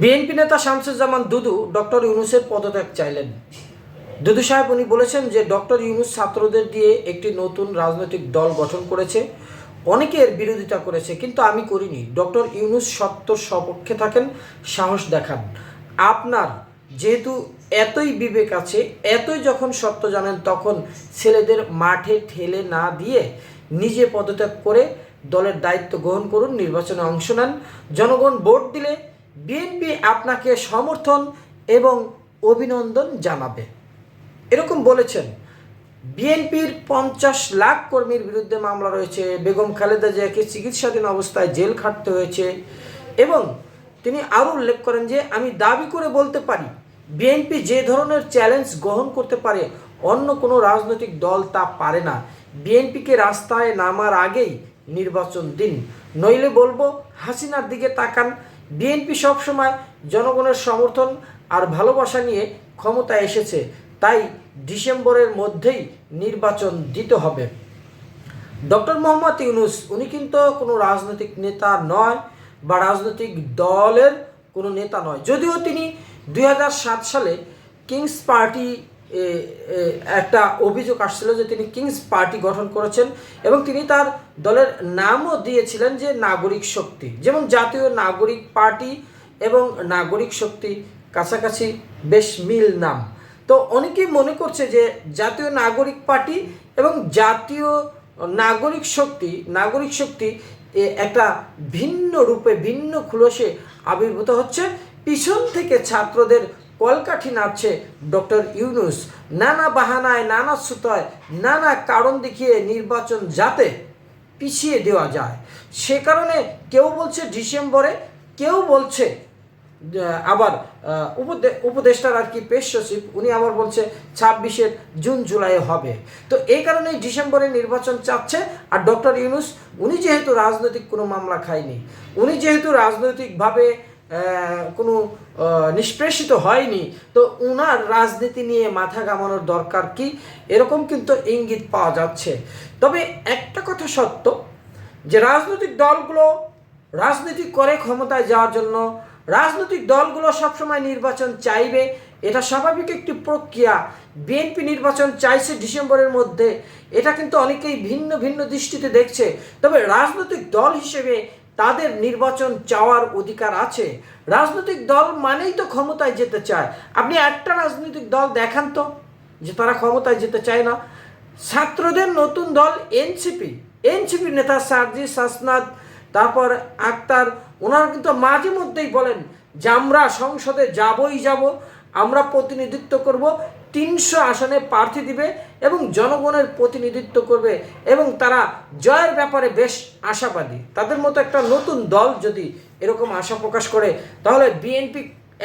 BNP নেতা শামসুজ্জামান দুদু doctor ইউনুসের পদত্যাগ চাইলেন। দুদু সাহেব উনি বলেছেন যে, ডক্টর ইউনুস ছাত্রদের দিয়ে একটি নতুন রাজনৈতিক দল গঠন করেছে। অনেকে এর বিরোধিতা করেছে, কিন্তু আমি করিনি। ডক্টর ইউনুস সত্যর সপক্ষে থাকেন, সাহস দেখান। আপনার যেহেতু এতই বিবেক আছে, এতই যখন সত্য জানেন, তখন ছেলেদের মাঠে ঠেলে না দিয়ে নিজে পদত্যাগ করে দলের দায়িত্ব গ্রহণ করুন, নির্বাচনে অংশ নেন। জনগণ ভোট দিলে বিএনপি আপনাকে সমর্থন এবং অভিনন্দন জানাবে। এরকম বলেছেন। বিএনপির পঞ্চাশ লাখ কর্মীর বিরুদ্ধে মামলা রয়েছে। বেগম খালেদা জিয়াকে চিকিৎসাধীন অবস্থায় জেল খাটতে হয়েছে এবং তিনি আরও উল্লেখ করেন যে, আমি দাবি করে বলতে পারি বিএনপি যে ধরনের চ্যালেঞ্জ গ্রহণ করতে পারে, অন্য কোনো রাজনৈতিক দল তা পারে না। বিএনপিকে রাস্তায় নামার আগেই নির্বাচন দিন। নইলে বলব, হাসিনার দিকে তাকান। বিএনপি সবসময় জনগণের সমর্থন আর ভালোবাসা নিয়ে ক্ষমতায় এসেছে, তাই ডিসেম্বরের মধ্যেই নির্বাচন দিতে হবে। ডক্টর মোহাম্মদ ইউনুস, উনি কিন্তু কোনো রাজনৈতিক নেতা নয় বা রাজনৈতিক দলের কোনো নেতা নয়। যদিও তিনি দুই হাজার সাত সালে কিংস পার্টি একটা অভিযোগ আসছিল যে তিনি কিংস পার্টি গঠন করেছেন এবং তিনি তার দলের নামও দিয়েছিলেন যে নাগরিক শক্তি। যেমন জাতীয় নাগরিক পার্টি এবং নাগরিক শক্তি কাছাকাছি বেশ মিল নাম। তো অনেকেই মনে করছে যে জাতীয় নাগরিক পার্টি এবং জাতীয় নাগরিক শক্তি নাগরিক শক্তি একটা ভিন্ন রূপে, ভিন্ন খুলসে আবির্ভূত হচ্ছে। পিছন থেকে ছাত্রদের কলকাঠি নাড়ছে ডক্টর ইউনুস। নানা বাহানায়, নানা সুতোয়, নানা কারণ দেখিয়ে নির্বাচন যাতে পিছিয়ে দেওয়া যায়। সে কারণে কেউ বলছে ডিসেম্বরে, কেউ বলছে আবার উপদে, উপদেষ্টার আর কি পেশ সচিব, উনি আবার বলছে ছাব্বিশের জুন জুলাই হবে। তো এই কারণেই ডিসেম্বরে নির্বাচন চাচ্ছে। আর ডক্টর ইউনুস, উনি যেহেতু রাজনৈতিক কোনো মামলা খায়নি, উনি যেহেতু রাজনৈতিকভাবে কোনো আহ, নিষ্পেষিত হয়নি। তো উনার রাজনীতি নিয়ে মাথা ঘামানোর দরকার কি? এরকম কিন্তু ইঙ্গিত পাওয়া যাচ্ছে। তবে একটা কথা সত্য যে রাজনৈতিক দলগুলো রাজনীতি করে ক্ষমতায় যাওয়ার জন্য রাজনৈতিক দলগুলো সবসময় নির্বাচন চাইবে এটা স্বাভাবিক একটি প্রক্রিয়া। বিএনপি নির্বাচন চাইছে ডিসেম্বরের মধ্যে এটা কিন্তু অনেকেই ভিন্ন ভিন্ন দৃষ্টিতে দেখছে। তবে রাজনৈতিক দল হিসেবে তাদের নির্বাচন চাওয়ার অধিকার আছে। রাজনৈতিক দল মানেই তো ক্ষমতায় যেতে চায়। আপনি একটা রাজনৈতিক দল দেখান তো, যে তারা ক্ষমতায় যেতে চায় না। ছাত্রদের নতুন দল এনসিপি এনসিপির নেতা সার্জি সাসনাদ, তারপর আক্তার, ওনারা কিন্তু মাঝে মধ্যেই বলেন, যে আমরা সংসদে যাবই যাব, আমরা প্রতিনিধিত্ব করব। তিনশো আসনে প্রার্থী দিবে এবং জনগণের প্রতিনিধিত্ব করবে এবং তারা জয়ের ব্যাপারে বেশ আশাবাদী। তাদের মতো একটা নতুন দল যদি এরকম আশা প্রকাশ করে, তাহলে বিএনপি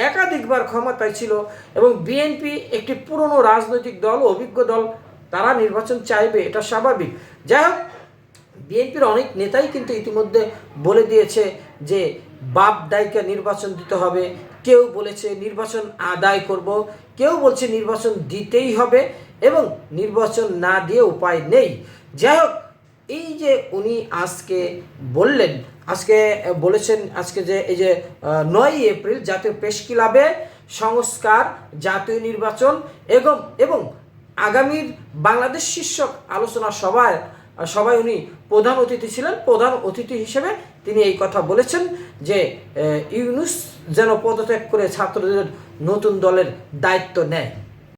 একাধিকবার ক্ষমতায় ছিল এবং বিএনপি একটি পুরনো রাজনৈতিক দল, অভিজ্ঞ দল, তারা নির্বাচন চাইবে, এটা স্বাভাবিক। যাই হোক, বিএনপির অনেক নেতাই কিন্তু ইতিমধ্যে বলে দিয়েছে যে বাপ দায়কে নির্বাচন দিতে হবে। কেউ বলেছে নির্বাচন আদায় করব, কেউ বলছে নির্বাচন দিতেই হবে এবং নির্বাচন না দিয়ে উপায় নেই। যাই হোক, এই যে উনি আজকে বললেন, আজকে বলেছেন আজকে যে এই যে নয়ই এপ্রিল জাতীয় প্রেস ক্লাবে সংস্কার, জাতীয় নির্বাচন এবং এবং আগামীর বাংলাদেশ শীর্ষক আলোচনা সভায় সবাই উনি প্রধান অতিথি ছিলেন। প্রধান অতিথি হিসেবে তিনি এই কথা বলেছেন যে ইউনুস যেন পদত্যাগ করে ছাত্রদের নতুন দলের দায়িত্ব নেয়।